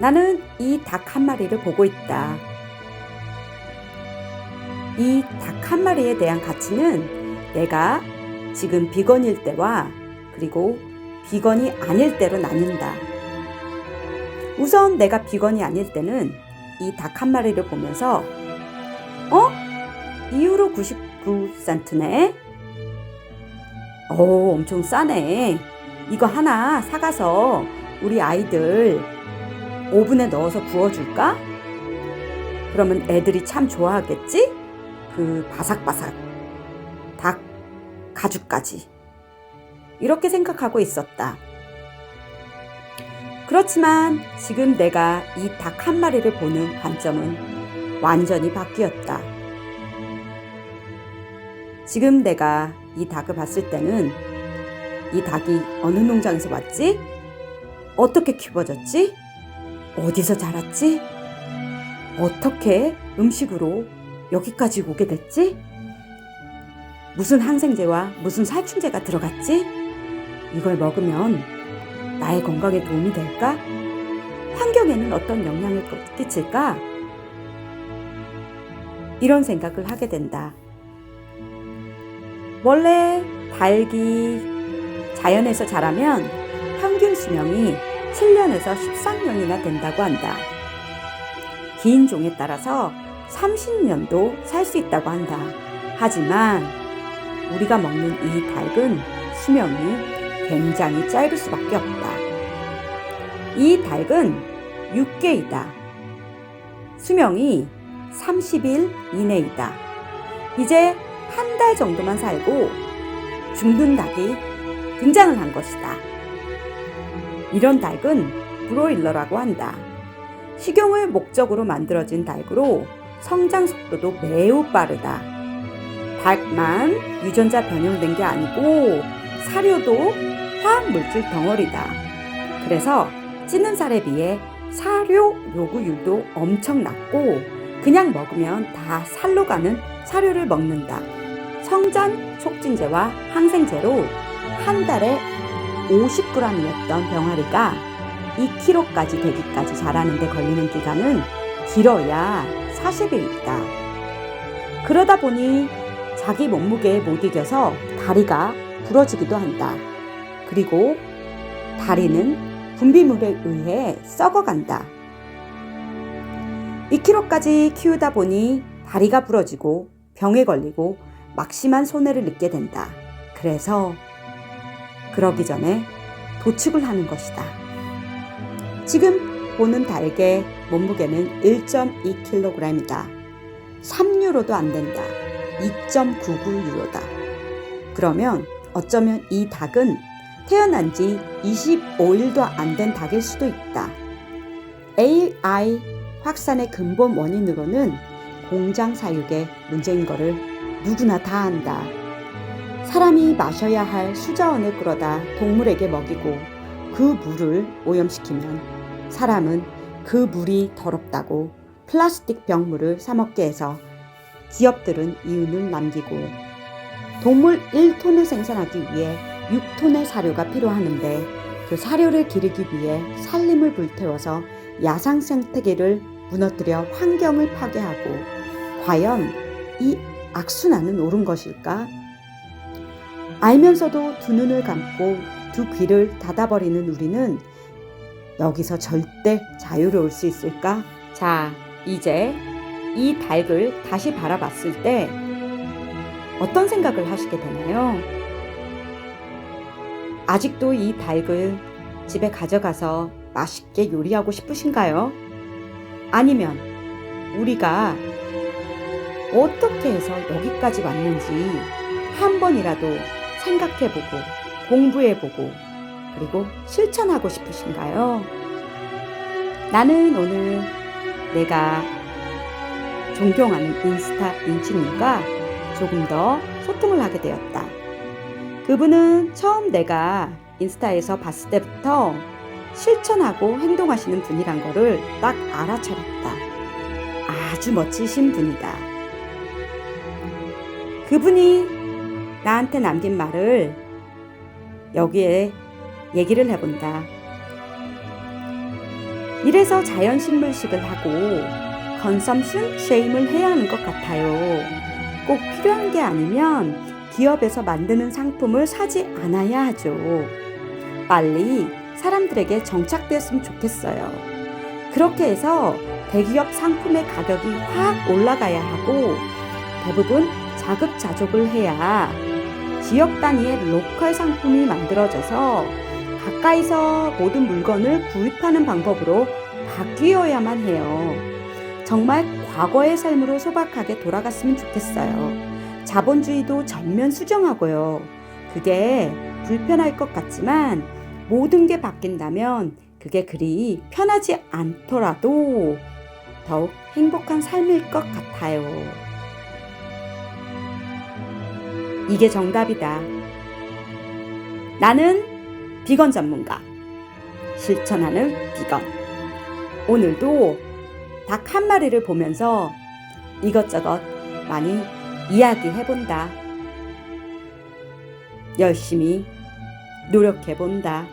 나는 이 닭 한 마리를 보고 있다. 이 닭 한 마리에 대한 가치는 내가 지금 비건일 때와 그리고 비건이 아닐 때로 나뉜다. 우선 내가 비건이 아닐 때는 이 닭 한 마리를 보면서 어? 2유로 99센트네? 오, 엄청 싸네. 이거 하나 사가서 우리 아이들 오븐에 넣어서 구워줄까? 그러면 애들이 참 좋아하겠지? 그 바삭바삭 닭 가죽까지. 이렇게 생각하고 있었다. 그렇지만 지금 내가 이 닭 한 마리를 보는 관점은 완전히 바뀌었다. 지금 내가 이 닭을 봤을 때는 이 닭이 어느 농장에서 왔지? 어떻게 키워졌지? 어디서 자랐지? 어떻게 음식으로 여기까지 오게 됐지? 무슨 항생제와 무슨 살충제가 들어갔지? 이걸 먹으면 나의 건강에 도움이 될까? 환경에는 어떤 영향을 끼칠까? 이런 생각을 하게 된다. 원래 닭이 자연에서 자라면 평균 수명이 7년에서 13년이나 된다고 한다. 긴 종에 따라서 30년도 살 수 있다고 한다. 하지만 우리가 먹는 이 닭은 수명이 굉장히 짧을 수밖에 없다. 이 닭은 육계이다. 수명이 30일 이내이다. 이제 한 달 정도만 살고 죽는 닭이 등장을 한 것이다. 이런 닭은 브로일러라고 한다. 식용을 목적으로 만들어진 닭으로 성장 속도도 매우 빠르다. 닭만 유전자 변형된 게 아니고 사료도 화학 물질 덩어리다. 그래서 찌는 살에 비해 사료 요구율도 엄청 낮고 그냥 먹으면 다 살로 가는 사료를 먹는다. 성장 촉진제와 항생제로 한 달에 50g이었던 병아리가 2kg까지 되기까지 자라는데 걸리는 기간은 길어야 40일이다. 그러다 보니 자기 몸무게에 못 이겨서 다리가 부러지기도 한다. 그리고 다리는 분비물에 의해 썩어간다. 2kg까지 키우다 보니 다리가 부러지고 병에 걸리고 막심한 손해를 입게 된다. 그래서 그러기 전에 도축을 하는 것이다. 지금 보는 닭의 몸무게는 1.2kg이다. 3유로도 안 된다. 2.99유로다. 그러면 어쩌면 이 닭은 태어난 지 25일도 안 된 닭일 수도 있다. AI 확산의 근본 원인으로는 공장 사육의 문제인 것을 누구나 다 안다. 사람이 마셔야 할 수자원을 끌어다 동물에게 먹이고 그 물을 오염시키면 사람은 그 물이 더럽다고 플라스틱 병물을 사먹게 해서 기업들은 이윤을 남기고 동물 1톤을 생산하기 위해 6톤의 사료가 필요하는데 그 사료를 기르기 위해 산림을 불태워서 야상 생태계를 무너뜨려 환경을 파괴하고 과연 이 악순환은 옳은 것일까? 알면서도 두 눈을 감고 두 귀를 닫아버리는 우리는 여기서 절대 자유로울 수 있을까? 자, 이제 이 닭을 다시 바라봤을 때 어떤 생각을 하시게 되나요? 아직도 이 닭을 집에 가져가서 맛있게 요리하고 싶으신가요? 아니면 우리가 어떻게 해서 여기까지 왔는지 한 번이라도 생각해보고 공부해보고 그리고 실천하고 싶으신가요? 나는 오늘 내가 존경하는 인스타 인치님과 조금 더 소통을 하게 되었다. 그분은 처음 내가 인스타에서 봤을 때부터 실천하고 행동하시는 분이란 거를 딱 알아차렸다. 아주 멋지신 분이다. 그분이 나한테 남긴 말을 여기에 얘기를 해본다. 이래서 자연식물식을 하고 컨섬션 쉐임을 해야 하는 것 같아요. 꼭 필요한 게 아니면 기업에서 만드는 상품을 사지 않아야 하죠. 빨리 사람들에게 정착되었으면 좋겠어요. 그렇게 해서 대기업 상품의 가격이 확 올라가야 하고 대부분 자급자족을 해야 지역 단위의 로컬 상품이 만들어져서 가까이서 모든 물건을 구입하는 방법으로 바뀌어야만 해요. 정말 과거의 삶으로 소박하게 돌아갔으면 좋겠어요. 자본주의도 전면 수정하고요. 그게 불편할 것 같지만 모든 게 바뀐다면 그게 그리 편하지 않더라도 더욱 행복한 삶일 것 같아요. 이게 정답이다. 나는 비건 전문가. 실천하는 비건. 오늘도 닭 한 마리를 보면서 이것저것 많이 이야기해 본다. 열심히 노력해 본다.